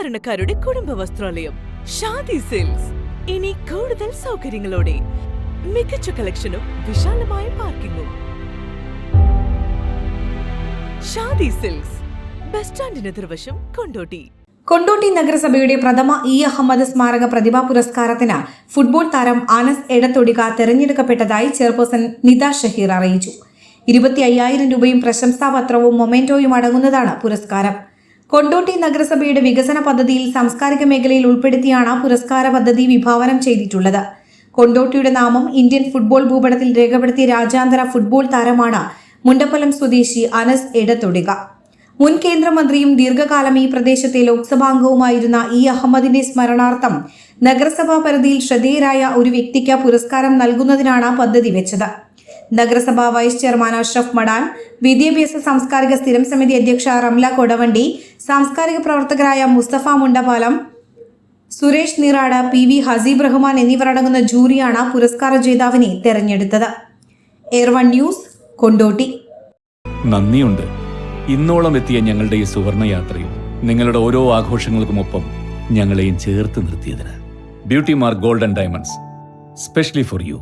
സാധാരണക്കാരുടെ കുടുംബ വസ്ത്രാലയം ഷാദി സെയിൽസ് ഇനി കൂടുതൽ സൗകര്യങ്ങളോടെ മികച്ച കളക്ഷനും വിശാലമായ പാർക്കിംഗും ഷാദി സിൽക്സ് ബസ് സ്റ്റാൻഡിന് എതിർവശം കൊണ്ടോട്ടി. കൊണ്ടോട്ടി നഗരസഭയുടെ പ്രഥമ ഇ. അഹമ്മദ് സ്മാരക പ്രതിഭാ പുരസ്കാരത്തിന് ഫുട്ബോൾ താരം അനസ് എടത്തൊടിക തെരഞ്ഞെടുക്കപ്പെട്ടതായി ചെയർപേഴ്സൺ നിത ഷഹീർ അറിയിച്ചു. ഇരുപത്തി അയ്യായിരം രൂപയും പ്രശംസാപത്രവും മൊമെന്റോയും അടങ്ങുന്നതാണ് പുരസ്കാരം. കൊണ്ടോട്ടി നഗരസഭയുടെ വികസന പദ്ധതിയിൽ സാംസ്കാരിക മേഖലയിൽ ഉൾപ്പെടുത്തിയാണ് പുരസ്കാര പദ്ധതി വിഭാവനം ചെയ്തിട്ടുള്ളത്. കൊണ്ടോട്ടിയുടെ നാമം ഇന്ത്യൻ ഫുട്ബോൾ ഭൂപടത്തിൽ രേഖപ്പെടുത്തിയ രാജ്യാന്തര ഫുട്ബോൾ താരമാണ് മുണ്ടപ്പലം സ്വദേശി അനസ് എടത്തൊടിക. മുൻ കേന്ദ്രമന്ത്രിയും ദീർഘകാലം ഈ പ്രദേശത്തെ ലോക്സഭാംഗവുമായിരുന്ന ഇ അഹമ്മദിന്റെ സ്മരണാർത്ഥം നഗരസഭാ പരിധിയിൽ ശ്രദ്ധേയരായ ഒരു വ്യക്തിക്ക് പുരസ്കാരം നൽകുന്നതിനാണ് പദ്ധതി വെച്ചത്. നഗരസഭാ വൈസ് ചെയർമാൻ അഷ്റഫ് മടാൻ വിദ്യാഭ്യാസ സാംസ്കാരിക സ്ഥിരം സമിതി അധ്യക്ഷ റംല കൊടവണ്ടി സാംസ്കാരിക പ്രവർത്തകരായ മുസ്തഫ മുണ്ടപാലം സുരേഷ് നിറാട പി വി ഹസീബ് റഹ്മാൻ എന്നിവരടങ്ങുന്ന ജൂറിയാണ് പുരസ്കാര ജേതാവിനെ തെരഞ്ഞെടുത്തത്. Air one news Kondotty. നന്ദിയുണ്ട്. ഇന്നോളം എത്തിയ ഞങ്ങളുടെ ഈ സുവർണ യാത്രയിൽ നിങ്ങളുടെ ഓരോ ആഘോഷങ്ങൾക്കുമൊപ്പം ഞങ്ങളെയും ചേർത്ത് നിർത്തിയതിന്. Beauty mark golden diamonds specially for you.